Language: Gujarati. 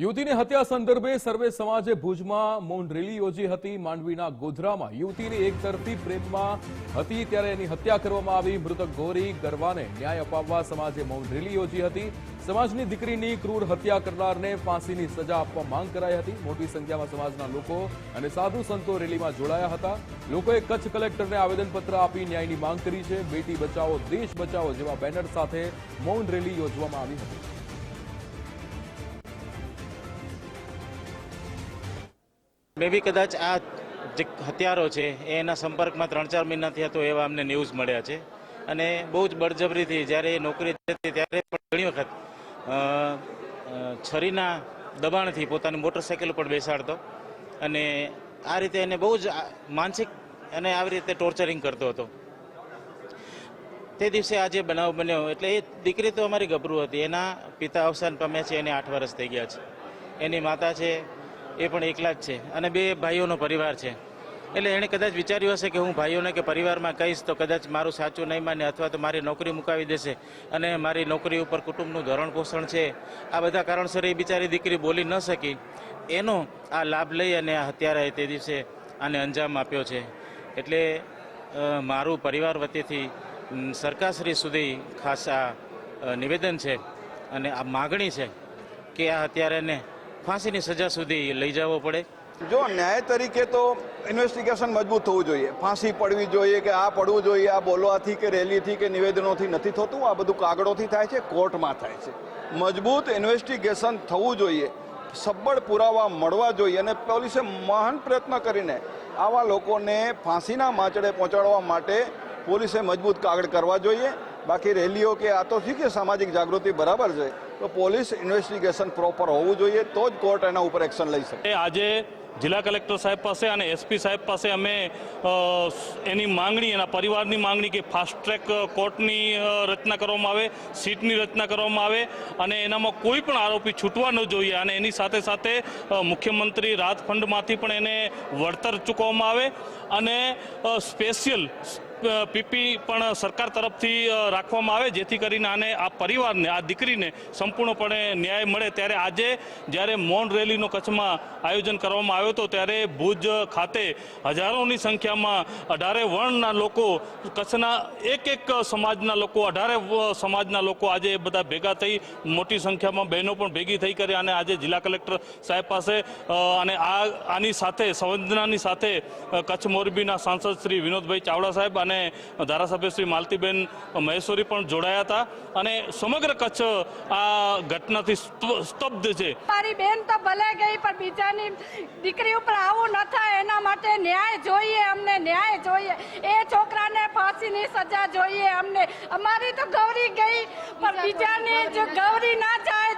યુવતીની હત્યા સંદર્ભે સર્વે સમાજે ભુજમાં મૌન રેલી યોજી હતી. માંડવીના ગોધરામાં યુવતીની એક તરફી પ્રેમમાં હતી ત્યારે એની હત્યા કરવામાં આવી. મૃતક ગૌરી ગરવાને ન્યાય અપાવવા સમાજે મૌન રેલી યોજી હતી. સમાજની દીકરીની ક્રૂર હત્યા કરનારને ફાંસીની સજા આપવા માંગ કરાઈ હતી. મોટી સંખ્યામાં સમાજના લોકો અને સાધુ સંતો રેલીમાં જોડાયા હતા. લોકોએ કચ્છ કલેક્ટરને આવેદનપત્ર આપી ન્યાયની માંગ કરી છે. બેટી બચાવો, દેશ બચાવો જેવા બેનર સાથે મૌન રેલી યોજવામાં આવી હતી. મે બી કદાચ આ જે હથિયારો છે એ એના સંપર્કમાં ત્રણ ચાર મહિના થયા હતો એવા અમને ન્યૂઝ મળ્યા છે. અને બહુ જ બળજબરીથી જ્યારે એ નોકરી જતી ત્યારે પણ ઘણી વખત છરીના દબાણથી પોતાની મોટરસાઇકલ પર બેસાડતો અને આ રીતે એને બહુ જ માનસિક અને આવી રીતે ટોર્ચરિંગ કરતો હતો. તે દિવસે આજે બનાવ બન્યો, એટલે એ દીકરી તો અમારી ગભરું હતી. એના પિતા અવસાન પામ્યા છે, એને આઠ વર્ષ થઈ ગયા છે. એની માતા છે એ પણ એકલા જ છે. અને બે ભાઈઓનો પરિવાર છે. એટલે એણે કદાચ વિચાર્યું હશે કે હું ભાઈઓને કે પરિવારમાં કહીશ તો કદાચ મારું સાચું નહીં માને અથવા તો મારી નોકરી મુકાવી દેશે અને મારી નોકરી ઉપર કુટુંબનું ધોરણ પોષણ છે. આ બધા કારણસર એ બિચારી દીકરી બોલી ન શકી. એનો આ લાભ લઈ અને આ હત્યારાએ તે દિવસે આને અંજામ આપ્યો છે. એટલે મારું પરિવાર વતીથી સરકારશ્રી સુધી ખાસ આ નિવેદન છે અને આ માગણી છે કે આ હત્યારાને ફાંસીની સજા સુધી લઈ જવો પડે. જો ન્યાય તરીકે તો ઇન્વેસ્ટિગેશન મજબૂત થવું જોઈએ. ફાંસી પડવી જોઈએ કે આ પડવું જોઈએ, આ બોલવાથી કે રેલીથી કે નિવેદનોથી નથી થતું, આ બધું કાગળોથી થાય છે, કોર્ટમાં થાય છે. મજબૂત ઇન્વેસ્ટિગેશન થવું જોઈએ સબળ પુરાવા મળવા જોઈએ અને પોલીસે મહાન પ્રયત્ન કરીને આવા લોકોને ફાંસીના માચડે પહોંચાડવા માટે પોલીસે મજબૂત કાગળ કરવા જોઈએ. બાકી રેલીઓ કે આ તો ઠીક છે સામાજિક જાગૃતિ બરાબર છે. તો પોલીસ ઇન્વેસ્ટિગેશન પ્રોપર હોવું જોઈએ, તો જ કોર્ટ એના ઉપર એક્શન લઈ શકે. આજે જિલ્લા કલેક્ટર સાહેબ પાસે અને એસપી સાહેબ પાસે અમે એની માંગણી, એના પરિવારની માંગણી કે ફાસ્ટ ટ્રેક કોર્ટની રચના કરવામાં આવે, સીટની રચના કરવામાં આવે અને એનામાં કોઈ પણ આરોપી છૂટવા ન જોઈએ અને એની સાથે સાથે મુખ્યમંત્રી રાહત ફંડમાંથી પણ એને વળતર ચૂકવવામાં આવે અને સ્પેશિયલ પીપી પણ સરકાર તરફથી રાખવામાં આવે, જેથી કરીને આને આ પરિવારને, આ દીકરીને સંપૂર્ણપણે ન્યાય મળે ત્યારે આજે જ્યારે મૌન રેલીનો કચ્છમાં આયોજન કરવામાં આવ્યો હતો, ત્યારે ભુજ ખાતે હજારોની સંખ્યામાં અઢારે વર્ણના લોકો, કચ્છના એક એક સમાજના લોકો, અઢારે સમાજના લોકો આજે બધા ભેગા થઈ, મોટી સંખ્યામાં બહેનો પણ ભેગી થઈ કરી અને આજે જિલ્લા કલેક્ટર સાહેબ પાસે અને આ, આની સાથે, સંવેદનાની સાથે કચ્છ મોરબીના સાંસદ શ્રી વિનોદભાઈ ચાવડા સાહેબ અને ધારાસભ્ય શ્રી માલતીબેન મહેશ્વરી પણ જોડાયા હતા. અને સમગ્ર કચ્છ આ ઘટનાથી સ્તબ્ધ છે. મારી બેન તો ભલે ગઈ પણ બીજાની દીકરી ઉપર આવું ન થાય એના માટે ન્યાય જોઈએ અમને ન્યાય જોઈએ. એ છોકરાને ફાંસીની સજા જોઈએ અમને. અમારી તો ગૌરી ગઈ પણ બીજાની જો ગૌરી ના જાય